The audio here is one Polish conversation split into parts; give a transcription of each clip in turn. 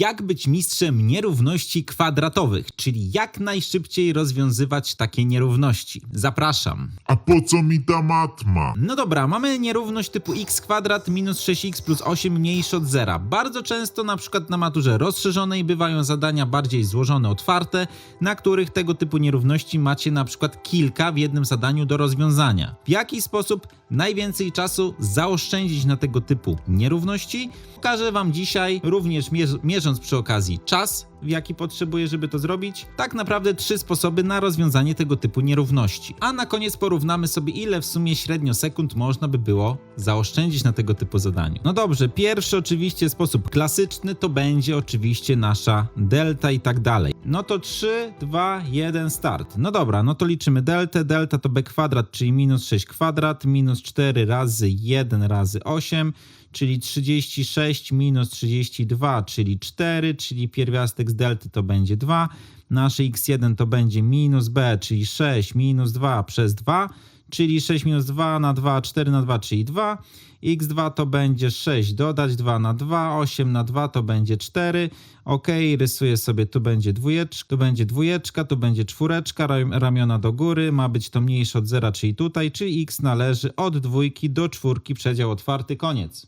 Jak być mistrzem nierówności kwadratowych, czyli jak najszybciej rozwiązywać takie nierówności. Zapraszam. A po co mi ta matma? No dobra, mamy nierówność typu x kwadrat minus 6x plus 8 mniejsze od zera. Bardzo często na przykład na maturze rozszerzonej bywają zadania bardziej złożone, otwarte, na których tego typu nierówności macie na przykład kilka w jednym zadaniu do rozwiązania. W jaki sposób najwięcej czasu zaoszczędzić na tego typu nierówności? Pokażę Wam dzisiaj, również mierz- przy okazji czas, w jaki potrzebuję, żeby to zrobić, tak naprawdę trzy sposoby na rozwiązanie tego typu nierówności. A na koniec porównamy sobie, ile w sumie średnio sekund można by było zaoszczędzić na tego typu zadaniu. No dobrze, pierwszy oczywiście sposób klasyczny to będzie oczywiście nasza delta i tak dalej. No to 3, 2, 1, start. No dobra, no to liczymy deltę. Delta to b kwadrat, czyli minus 6 kwadrat, minus 4 razy 1 razy 8, czyli 36 minus 32, czyli 4, czyli pierwiastek z delty to będzie 2. Nasze x1 to będzie minus b, czyli 6 minus 2 przez 2, czyli 6 minus 2 na 2, 4 na 2, czyli 2. x2 to będzie 6, dodać 2 na 2, 8 na 2 to będzie 4. Ok, rysuję sobie, tu będzie dwójeczka, tu będzie dwójeczka, tu będzie czwóreczka, ram- ramiona do góry, ma być to mniejsze od zera, czyli tutaj, czyli x należy od dwójki do czwórki, przedział otwarty, koniec.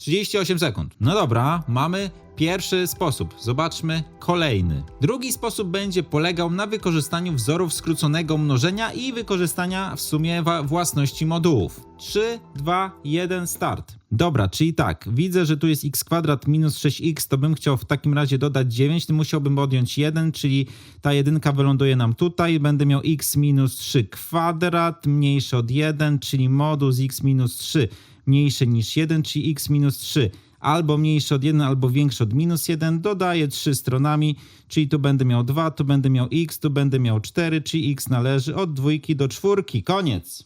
38 sekund. No dobra, mamy pierwszy sposób. Zobaczmy kolejny. Drugi sposób będzie polegał na wykorzystaniu wzorów skróconego mnożenia i wykorzystania w sumie własności modułów. 3, 2, 1, start. Dobra, czyli tak, widzę, że tu jest x kwadrat minus 6x, to bym chciał w takim razie dodać 9, to musiałbym odjąć 1, czyli ta jedynka wyląduje nam tutaj, będę miał x minus 3 kwadrat mniejszy od 1, czyli moduł z x minus 3 mniejsze niż 1, czyli x minus 3 albo mniejsze od 1, albo większe od minus 1, dodaję 3 stronami, czyli tu będę miał 2, tu będę miał x, tu będę miał 4, czyli x należy od dwójki do czwórki. Koniec.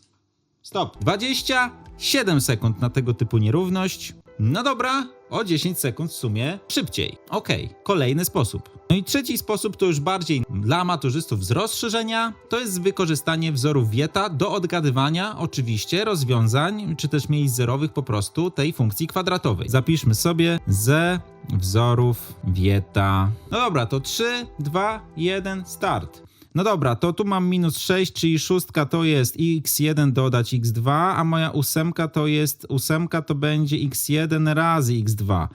Stop. 27 sekund na tego typu nierówność. No dobra, o 10 sekund w sumie szybciej. Okej, kolejny sposób. No i trzeci sposób to już bardziej dla maturzystów z rozszerzenia, to jest wykorzystanie wzorów Wieta do odgadywania oczywiście rozwiązań, czy też miejsc zerowych po prostu tej funkcji kwadratowej. Zapiszmy sobie ze wzorów Wieta. No dobra, to 3, 2, 1, start. No dobra, to tu mam minus 6, czyli szóstka to jest x1 dodać x2, a moja ósemka to jest, ósemka to będzie x1 razy x2.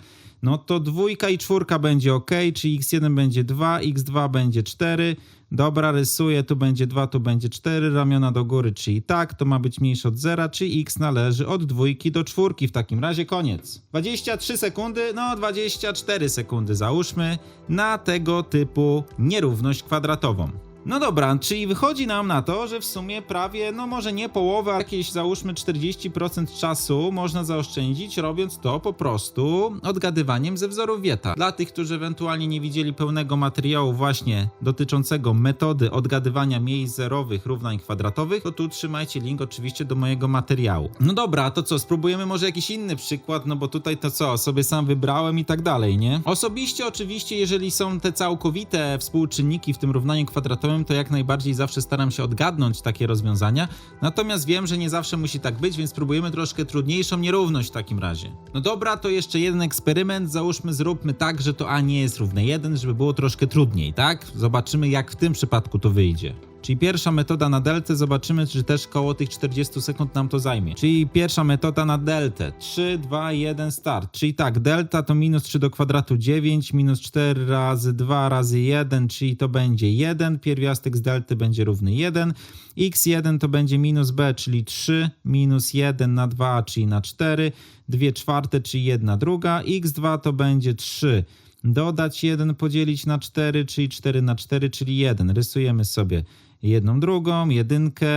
No to dwójka i czwórka będzie ok, czyli x1 będzie 2, x2 będzie 4. Dobra, rysuję, tu będzie 2, tu będzie 4, ramiona do góry, czyli tak, to ma być mniejsze od 0, czyli x należy od dwójki do czwórki, w takim razie koniec. 23 sekundy, no 24 sekundy załóżmy na tego typu nierówność kwadratową. No dobra, czyli wychodzi nam na to, że w sumie prawie, no może nie połowę, jakieś załóżmy 40% czasu można zaoszczędzić, robiąc to po prostu odgadywaniem ze wzorów Wieta. Dla tych, którzy ewentualnie nie widzieli pełnego materiału właśnie dotyczącego metody odgadywania miejsc zerowych równań kwadratowych, to tu trzymajcie link oczywiście do mojego materiału. No dobra, to co, spróbujemy może jakiś inny przykład, no bo tutaj to co, sobie sam wybrałem i tak dalej, nie? Osobiście oczywiście, jeżeli są te całkowite współczynniki w tym równaniu kwadratowym, to jak najbardziej zawsze staram się odgadnąć takie rozwiązania, natomiast wiem, że nie zawsze musi tak być, więc spróbujemy troszkę trudniejszą nierówność w takim razie. No dobra, to jeszcze jeden eksperyment, załóżmy, zróbmy tak, że to a nie jest równe 1, żeby było troszkę trudniej, tak? Zobaczymy jak w tym przypadku to wyjdzie. Czyli pierwsza metoda na deltę, zobaczymy, czy też koło tych 40 sekund nam to zajmie. Czyli pierwsza metoda na deltę. 3, 2, 1, start. Czyli tak, delta to minus 3 do kwadratu 9, minus 4 razy 2 razy 1, czyli to będzie 1. Pierwiastek z delty będzie równy 1. x1 to będzie minus b, czyli 3, minus 1 na 2, czyli na 4. 2 czwarte, czyli 1 druga. x2 to będzie 3 dodać 1, podzielić na 4, czyli 4 na 4, czyli 1. Rysujemy sobie jedną drugą, jedynkę,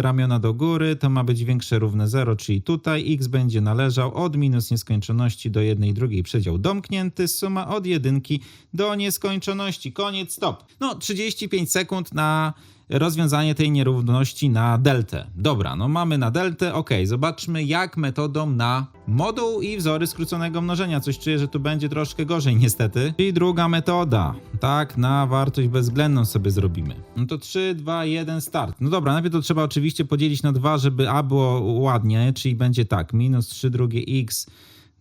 ramiona do góry, to ma być większe równe 0, czyli tutaj x będzie należał od minus nieskończoności do jednej drugiej przedział domknięty, suma od jedynki do nieskończoności. Koniec, stop. No, 35 sekund na rozwiązanie tej nierówności na deltę. Dobra, no mamy na deltę, ok, zobaczmy jak metodą na moduł i wzory skróconego mnożenia. Coś czuję, że tu będzie troszkę gorzej niestety. I druga metoda, tak, na wartość bezwzględną sobie zrobimy. No to 3, 2, 1, start. No dobra, najpierw to trzeba oczywiście podzielić na 2, żeby a było ładnie, czyli będzie tak, minus 3 drugie x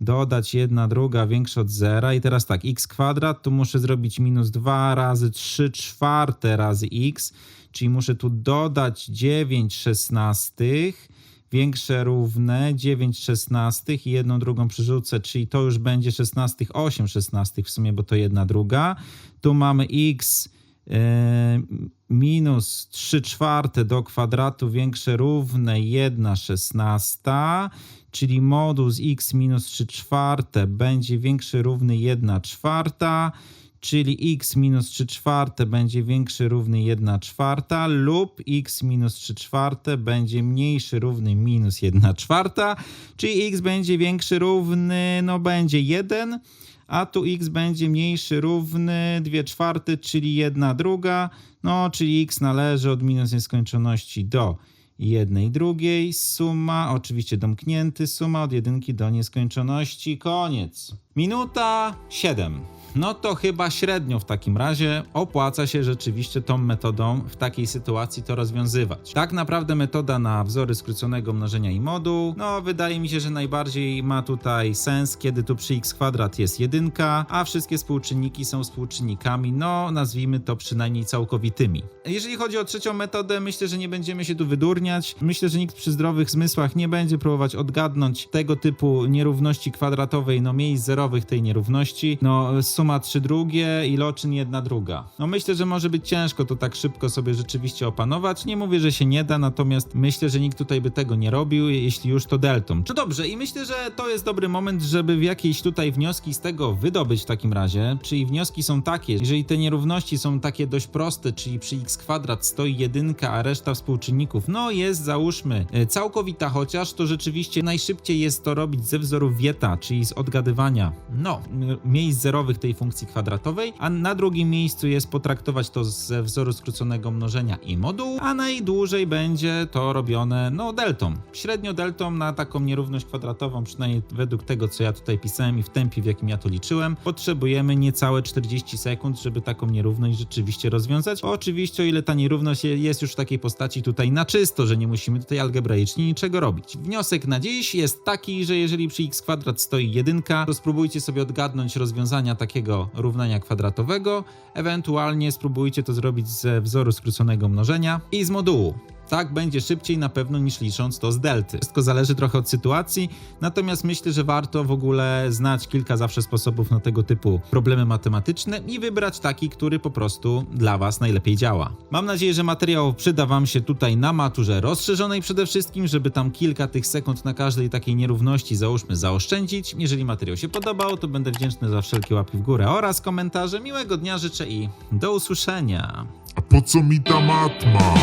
dodać jedna druga większa od zera i teraz tak, x kwadrat, tu muszę zrobić minus 2 razy 3 czwarte razy x, czyli muszę tu dodać 9 szesnastych, większe równe 9 szesnastych i jedną drugą przerzucę, czyli to już będzie szesnastych 8 szesnastych w sumie, bo to jedna druga. Tu mamy x e, minus 3 czwarte do kwadratu większe równe 1 szesnasta, czyli modus x minus 3 czwarte będzie większy równy 1 czwarta, czyli x minus 3 czwarte będzie większy równy 1 czwarta lub x minus 3 czwarte będzie mniejszy równy minus 1 czwarta, czyli x będzie większy równy, no będzie 1, a tu x będzie mniejszy równy 2 czwarte, czyli 1 druga, no czyli x należy od minus nieskończoności do jednej drugiej, suma, oczywiście domknięty, suma od jedynki do nieskończoności, koniec. Minuta 7. No to chyba średnio w takim razie opłaca się rzeczywiście tą metodą w takiej sytuacji to rozwiązywać. Tak naprawdę metoda na wzory skróconego mnożenia i moduł, no wydaje mi się, że najbardziej ma tutaj sens, kiedy tu przy x kwadrat jest jedynka, a wszystkie współczynniki są współczynnikami, no nazwijmy to przynajmniej całkowitymi. Jeżeli chodzi o trzecią metodę, myślę, że nie będziemy się tu wydurniać. Myślę, że nikt przy zdrowych zmysłach nie będzie próbować odgadnąć tego typu nierówności kwadratowej, no miejsc zerowych tej nierówności. No suma 3 drugie i loczyn 1 druga. No myślę, że może być ciężko to tak szybko sobie rzeczywiście opanować. Nie mówię, że się nie da, natomiast myślę, że nikt tutaj by tego nie robił, jeśli już to deltą. No dobrze, i myślę, że to jest dobry moment, żeby w jakieś tutaj wnioski z tego wydobyć w takim razie. Czyli wnioski są takie, jeżeli te nierówności są takie dość proste, czyli przy x kwadrat stoi jedynka, a reszta współczynników, no jest załóżmy e, całkowita chociaż, to rzeczywiście najszybciej jest to robić ze wzoru Wieta, czyli z odgadywania, no, miejsc zerowych tej funkcji kwadratowej, a na drugim miejscu jest potraktować to ze wzoru skróconego mnożenia i modułu, a najdłużej będzie to robione, no, deltą. Średnio deltą na taką nierówność kwadratową, przynajmniej według tego, co ja tutaj pisałem i w tempie, w jakim ja to liczyłem, potrzebujemy niecałe 40 sekund, żeby taką nierówność rzeczywiście rozwiązać. Oczywiście, o ile ta nierówność jest już w takiej postaci tutaj na czysto, że nie musimy tutaj algebraicznie niczego robić. Wniosek na dziś jest taki, że jeżeli przy x kwadrat stoi jedynka, to spróbujcie sobie odgadnąć rozwiązania takiego równania kwadratowego, ewentualnie spróbujcie to zrobić ze wzoru skróconego mnożenia i z modułu. Tak będzie szybciej na pewno niż licząc to z delty. Wszystko zależy trochę od sytuacji, natomiast myślę, że warto w ogóle znać kilka zawsze sposobów na tego typu problemy matematyczne i wybrać taki, który po prostu dla Was najlepiej działa. Mam nadzieję, że materiał przyda Wam się tutaj na maturze rozszerzonej przede wszystkim, żeby tam kilka tych sekund na każdej takiej nierówności załóżmy zaoszczędzić. Jeżeli materiał się podobał, to będę wdzięczny za wszelkie łapy w górę oraz komentarze. Miłego dnia życzę i do usłyszenia. A po co mi ta matma?